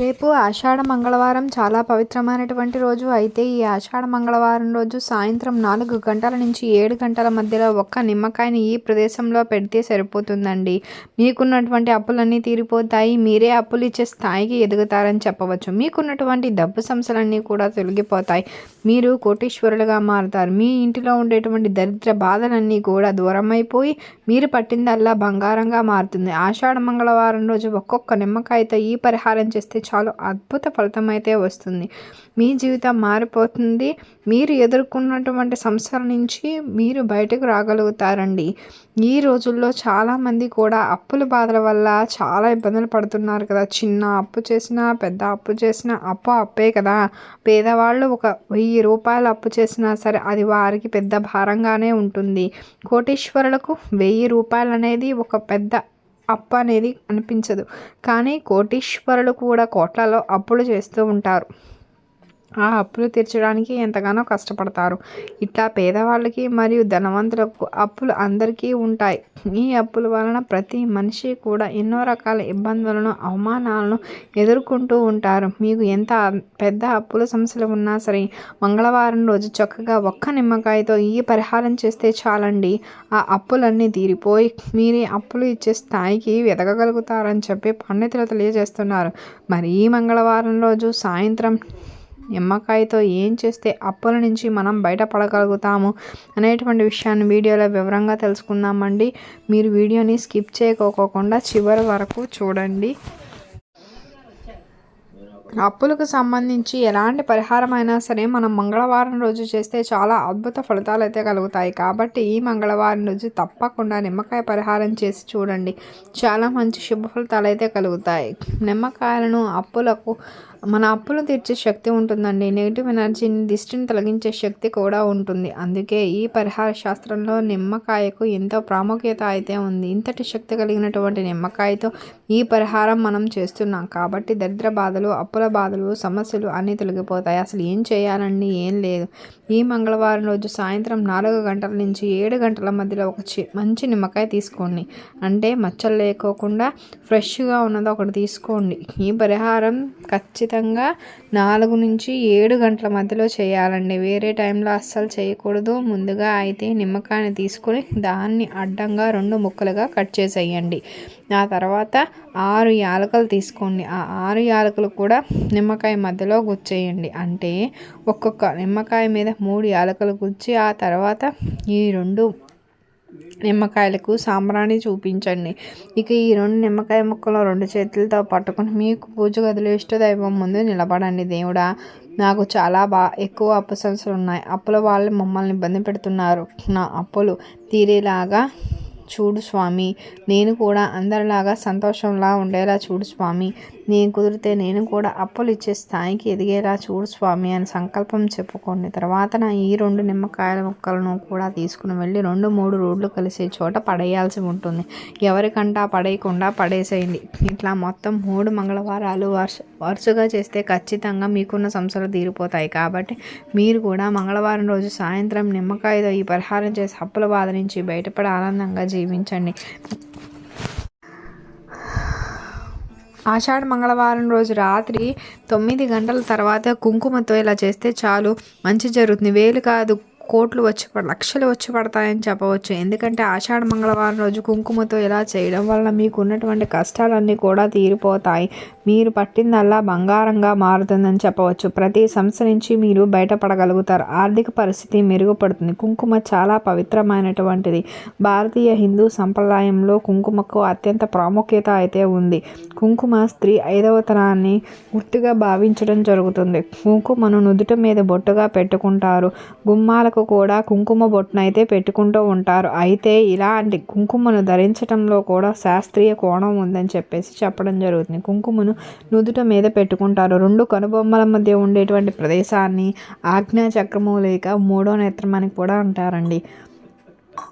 రేపు ఆషాఢ మంగళవారం చాలా పవిత్రమైనటువంటి రోజు. అయితే ఈ ఆషాఢ మంగళవారం రోజు సాయంత్రం నాలుగు గంటల నుంచి ఏడు గంటల మధ్యలో ఒక్క నిమ్మకాయని ఈ ప్రదేశంలో పెడితే సరిపోతుందండి. మీకున్నటువంటి అప్పులన్నీ తీరిపోతాయి. మీరే అప్పులు ఇచ్చే స్థాయికి ఎదుగుతారని చెప్పవచ్చు. మీకున్నటువంటి డబ్బు సమస్యలన్నీ కూడా తొలగిపోతాయి. మీరు కోటీశ్వరులుగా మారుతారు. మీ ఇంటిలో ఉండేటువంటి దరిద్ర బాధలన్నీ కూడా దూరమైపోయి మీరు పట్టిందల్లా బంగారంగా మారుతుంది. ఆషాఢ మంగళవారం రోజు ఒక్కొక్క నిమ్మకాయతో ఈ పరిహారం చేస్తే చాలా అద్భుత ఫలితం అయితే వస్తుంది. మీ జీవితం మారిపోతుంది. మీరు ఎదుర్కొన్నటువంటి సమస్యల నుంచి మీరు బయటకు రాగలుగుతారండి. ఈ రోజుల్లో చాలామంది కూడా అప్పుల బాధల వల్ల చాలా ఇబ్బందులు పడుతున్నారు కదా. చిన్న అప్పు చేసినా పెద్ద అప్పు చేసినా అప్పు అప్పే కదా. పేదవాళ్ళు ఒక వెయ్యి రూపాయలు అప్పు చేసినా సరే అది వారికి పెద్ద భారంగానే ఉంటుంది. కోటీశ్వరులకు వెయ్యి రూపాయలు అనేది ఒక పెద్ద అప్పు అనేది అనిపించదు. కానీ కోటీశ్వరులు కూడా కోట్లలో అప్పులు చేస్తూ ఉంటారు. ఆ అప్పులు తీర్చడానికి ఎంతగానో కష్టపడతారు. ఇట్లా పేదవాళ్ళకి మరియు ధనవంతులకు అప్పులు అందరికీ ఉంటాయి. ఈ అప్పుల వలన ప్రతి మనిషి కూడా ఎన్నో రకాల ఇబ్బందులను అవమానాలను ఎదుర్కొంటూ ఉంటారు. మీకు ఎంత పెద్ద అప్పుల సమస్యలు ఉన్నా సరే మంగళవారం రోజు చక్కగా ఒక్క నిమ్మకాయతో ఈ పరిహారం చేస్తే చాలండి. ఆ అప్పులన్నీ తీరిపోయి మీరే అప్పులు ఇచ్చే స్థాయికి ఎదగగలుగుతారని చెప్పి పండితులు తెలియజేస్తున్నారు. మరి ఈ మంగళవారం రోజు సాయంత్రం నిమ్మకాయతో ఏం చేస్తే అప్పుల నుంచి మనం బయటపడగలుగుతాము అనేటువంటి విషయాన్ని వీడియోలో వివరంగా తెలుసుకుందామండి. మీరు వీడియోని స్కిప్ చేయకోకుండా చివరి వరకు చూడండి. అప్పులకు సంబంధించి ఎలాంటి పరిహారం అయినా సరే మనం మంగళవారం రోజు చేస్తే చాలా అద్భుత ఫలితాలు అయితే కలుగుతాయి. కాబట్టి ఈ మంగళవారం రోజు తప్పకుండా నిమ్మకాయ పరిహారం చేసి చూడండి. చాలా మంచి శుభ ఫలితాలు అయితే కలుగుతాయి. నిమ్మకాయలను అప్పులకు మన అప్పులు తీర్చే శక్తి ఉంటుందండి. నెగిటివ్ ఎనర్జీని దిష్టిని తొలగించే శక్తి కూడా ఉంటుంది. అందుకే ఈ పరిహార శాస్త్రంలో నిమ్మకాయకు ఎంతో ప్రాముఖ్యత అయితే ఉంది. ఇంతటి శక్తి కలిగినటువంటి నిమ్మకాయతో ఈ పరిహారం మనం చేస్తున్నాం. కాబట్టి దరిద్ర బాధలు అప్పులు బాధలు సమస్యలు అన్నీ తొలగిపోతాయి. అసలు ఏం చేయాలండి? ఏం లేదు. ఈ మంగళవారం రోజు సాయంత్రం నాలుగు గంటల నుంచి ఏడు గంటల మధ్యలో ఒక చి మంచి నిమ్మకాయ తీసుకోండి. అంటే మచ్చలు లేకోకుండా ఫ్రెష్గా ఉన్నది ఒకటి తీసుకోండి. ఈ పరిహారం ఖచ్చితంగా ఖచ్చితంగా నాలుగు నుంచి ఏడు గంటల మధ్యలో చేయాలండి. వేరే టైంలో అస్సలు చేయకూడదు. ముందుగా అయితే నిమ్మకాయని తీసుకొని దాన్ని అడ్డంగా రెండు ముక్కలుగా కట్ చేసేయండి. ఆ తర్వాత ఆరు యాలకలు తీసుకోండి. ఆ ఆరు యాలకులు కూడా నిమ్మకాయ మధ్యలో గుచ్చేయండి. అంటే ఒక్కొక్క నిమ్మకాయ మీద మూడు యాలకలు గుచ్చి ఆ తర్వాత ఈ రెండు నిమ్మకాయలకు సాంబ్రాణి చూపించండి. ఇక ఈ రెండు నిమ్మకాయ ముక్కలు రెండు చేతులతో పట్టుకుని మీకు పూజ గదిలో ఇష్టదైవం ముందు నిలబడండి దేవుడా. నాకు చాలా బా ఎక్కువ అప్పు సమస్యలు ఉన్నాయి. అప్పుల వాళ్ళు మమ్మల్ని ఇబ్బంది పెడుతున్నారు. నా అప్పులు తీరేలాగా చూడు స్వామి నేను కూడా అందరిలాగా సంతోషంలా ఉండేలా చూడు స్వామి. నేను కుదిరితే నేను కూడా అప్పులు ఇచ్చే స్థాయికి ఎదిగేలా చూడు స్వామి అని సంకల్పం చెప్పుకోండి. తర్వాత నా ఈ రెండు నిమ్మకాయల ముక్కలను కూడా తీసుకుని వెళ్ళి రెండు మూడు రోడ్లు కలిసే చోట పడేయాల్సి ఉంటుంది. ఎవరికంటా పడేయకుండా పడేసేయండి. ఇట్లా మొత్తం మూడు మంగళవారాలు వరుస వరుసగా చేస్తే ఖచ్చితంగా మీకున్న సమస్యలు తీరిపోతాయి. కాబట్టి మీరు కూడా మంగళవారం రోజు సాయంత్రం నిమ్మకాయతో ఈ పరిహారం చేసి అప్పుల బాధ నుంచి బయటపడి ఆనందంగా జీవించండి. ఆషాఢ మంగళవారం రోజు రాత్రి తొమ్మిది గంటల తర్వాత కుంకుమతో ఇలా చేస్తే చాలు మంచి జరుగుతుంది. వేలు కాదు కోట్లు వచ్చి లక్షలు వచ్చి పడతాయని చెప్పవచ్చు. ఎందుకంటే ఆషాఢ మంగళవారం రోజు కుంకుమతో ఇలా చేయడం వల్ల మీకు ఉన్నటువంటి కష్టాలన్నీ కూడా తీరిపోతాయి. మీరు పట్టిందల్లా బంగారంగా మారుతుందని చెప్పవచ్చు. ప్రతి సంస్థ నుంచి మీరు బయటపడగలుగుతారు. ఆర్థిక పరిస్థితి మెరుగుపడుతుంది. కుంకుమ చాలా పవిత్రమైనటువంటిది. భారతీయ హిందూ సంప్రదాయంలో కుంకుమకు అత్యంత ప్రాముఖ్యత అయితే ఉంది. కుంకుమ స్త్రీ ఐదవతనాన్ని గుర్తుగా భావించడం జరుగుతుంది. కుంకుమను నుదుట మీద బొట్టుగా పెట్టుకుంటారు. గుమ్మాలకు పిల్లలకు కూడా కుంకుమ బొట్టునైతే పెట్టుకుంటూ ఉంటారు. అయితే ఇలాంటి కుంకుమను ధరించడంలో కూడా శాస్త్రీయ కోణం ఉందని చెప్పేసి చెప్పడం జరుగుతుంది. కుంకుమను నుదుట మీద పెట్టుకుంటారు. రెండు కనుబొమ్మల మధ్య ఉండేటువంటి ప్రదేశాన్ని ఆజ్ఞాచక్రము లేక మూడో నేత్రం అని కూడా అంటారండి.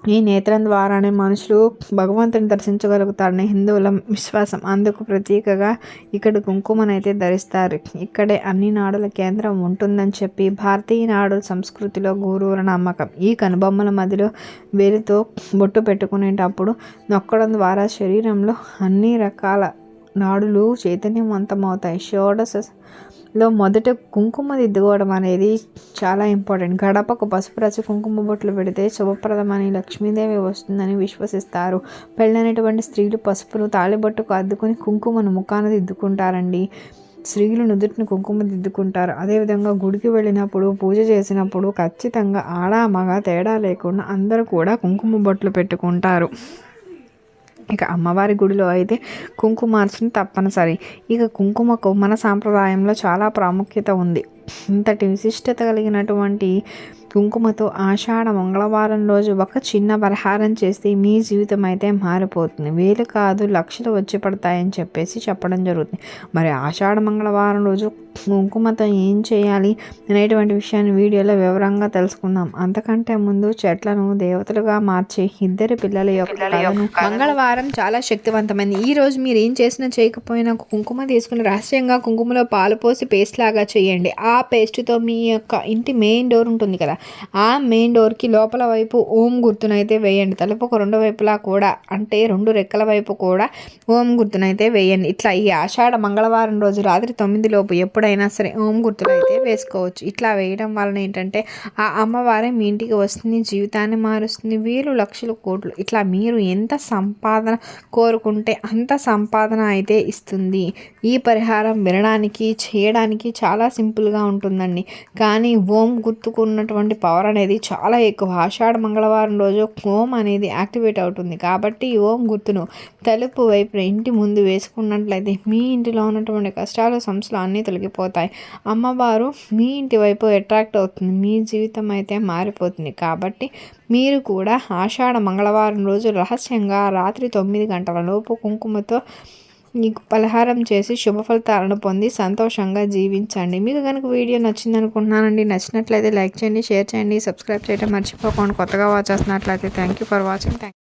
ఈ నేత్రం ద్వారానే మనుషులు భగవంతుని దర్శించగలుగుతారని హిందువుల విశ్వాసం. అందుకు ప్రతీకగా ఇక్కడ కుంకుమనైతే ధరిస్తారు. ఇక్కడే అన్ని నాడుల కేంద్రం ఉంటుందని చెప్పి భారతీయ నాడుల సంస్కృతిలో గురువుల నమ్మకం. ఈ కనుబొమ్మల మధ్యలో వేలితో బొట్టు పెట్టుకునేటప్పుడు నొక్కడం ద్వారా శరీరంలో అన్ని రకాల నాడులు చైతన్యవంతమవుతాయి. లో మొదట కుంకుమ దిద్దుకోవడం అనేది చాలా ఇంపార్టెంట్. గడపకు పసుపు రచి కుంకుమ బొట్లు పెడితే శుభప్రదమని లక్ష్మీదేవి వస్తుందని విశ్వసిస్తారు. పెళ్ళైనటువంటి స్త్రీలు పసుపును తాళిబొట్టుకు అద్దుకొని కుంకుమను ముఖాన దిద్దుకుంటారండి. స్త్రీలు నుదుటిని కుంకుమ దిద్దుకుంటారు. అదేవిధంగా గుడికి వెళ్ళినప్పుడు పూజ చేసినప్పుడు ఖచ్చితంగా ఆడ మగ తేడా లేకుండా అందరూ కూడా కుంకుమ బొట్లు పెట్టుకుంటారు. ఇక అమ్మవారి గుడిలో అయితే కుంకుమార్చని తప్పనిసరి. ఇక కుంకుమకు మన సాంప్రదాయంలో చాలా ప్రాముఖ్యత ఉంది. ఇంతటి విశిష్టత కలిగినటువంటి కుంకుమతో ఆషాఢ మంగళవారం రోజు ఒక చిన్న పరిహారం చేస్తే మీ జీవితం అయితే మారిపోతుంది. వేలు కాదు లక్షలు వచ్చి పడతాయని చెప్పేసి చెప్పడం జరుగుతుంది. మరి ఆషాఢ మంగళవారం రోజు కుంకుమతో ఏం చేయాలి అనేటువంటి విషయాన్ని వీడియోలో వివరంగా తెలుసుకుందాం. అంతకంటే ముందు చెట్లను దేవతలుగా మార్చే ఇద్దరి పిల్లల యొక్క మంగళవారం చాలా శక్తివంతమైంది. ఈ రోజు మీరు ఏం చేసినా చేయకపోయినా కుంకుమ తీసుకుని రహస్యంగా కుంకుమలో పాలు పోసి పేస్ట్ లాగా చేయండి. ఆ పేస్ట్తో మీ యొక్క ఇంటి మెయిన్ డోర్ ఉంటుంది కదా ఆ మెయిన్ డోర్కి లోపల వైపు ఓం గుర్తునైతే వేయండి. తలుపుకు రెండు వైపులా కూడా అంటే రెండు రెక్కల వైపు కూడా ఓం గుర్తునైతే వేయండి. ఇట్లా ఈ ఆషాఢ మంగళవారం రోజు రాత్రి తొమ్మిది లోపు ఎప్పుడైనా సరే ఓం గుర్తునైతే వేసుకోవచ్చు. ఇట్లా వేయడం వలన ఏంటంటే ఆ అమ్మవారే మీ ఇంటికి వస్తుంది జీవితాన్ని మారుస్తుంది వీరు లక్షలు కోట్లు. ఇట్లా మీరు ఎంత సంపాదన కోరుకుంటే అంత సంపాదన అయితే ఇస్తుంది. ఈ పరిహారం వినడానికి చేయడానికి చాలా సింపుల్గా ఉంటుందండి. కానీ ఓం గుర్తుకున్నటువంటి పవర్ అనేది చాలా ఎక్కువ. ఆషాఢ మంగళవారం రోజు ఓం అనేది యాక్టివేట్ అవుతుంది. కాబట్టి ఓం గుర్తును తలుపు వైపున ఇంటి ముందు వేసుకున్నట్లయితే మీ ఇంటిలో ఉన్నటువంటి కష్టాలు సమస్యలు అన్నీ తొలగిపోతాయి. అమ్మవారు మీ ఇంటి వైపు అట్రాక్ట్ అవుతుంది. మీ జీవితం అయితే మారిపోతుంది. కాబట్టి మీరు కూడా ఆషాఢ మంగళవారం రోజు రహస్యంగా రాత్రి తొమ్మిది గంటల లోపు కుంకుమతో మీకు పలహారం చేసి శుభ ఫలితాలను పొంది సంతోషంగా జీవించండి. మీకు కనుక వీడియో నచ్చింది అనుకుంటున్నానండి నచ్చినట్లయితే లైక్ చేయండి షేర్ చేయండి సబ్స్క్రైబ్ చేయడం మర్చిపోకండి కొత్తగా వాచ్ చేస్తున్నట్లయితే thank you for watching thank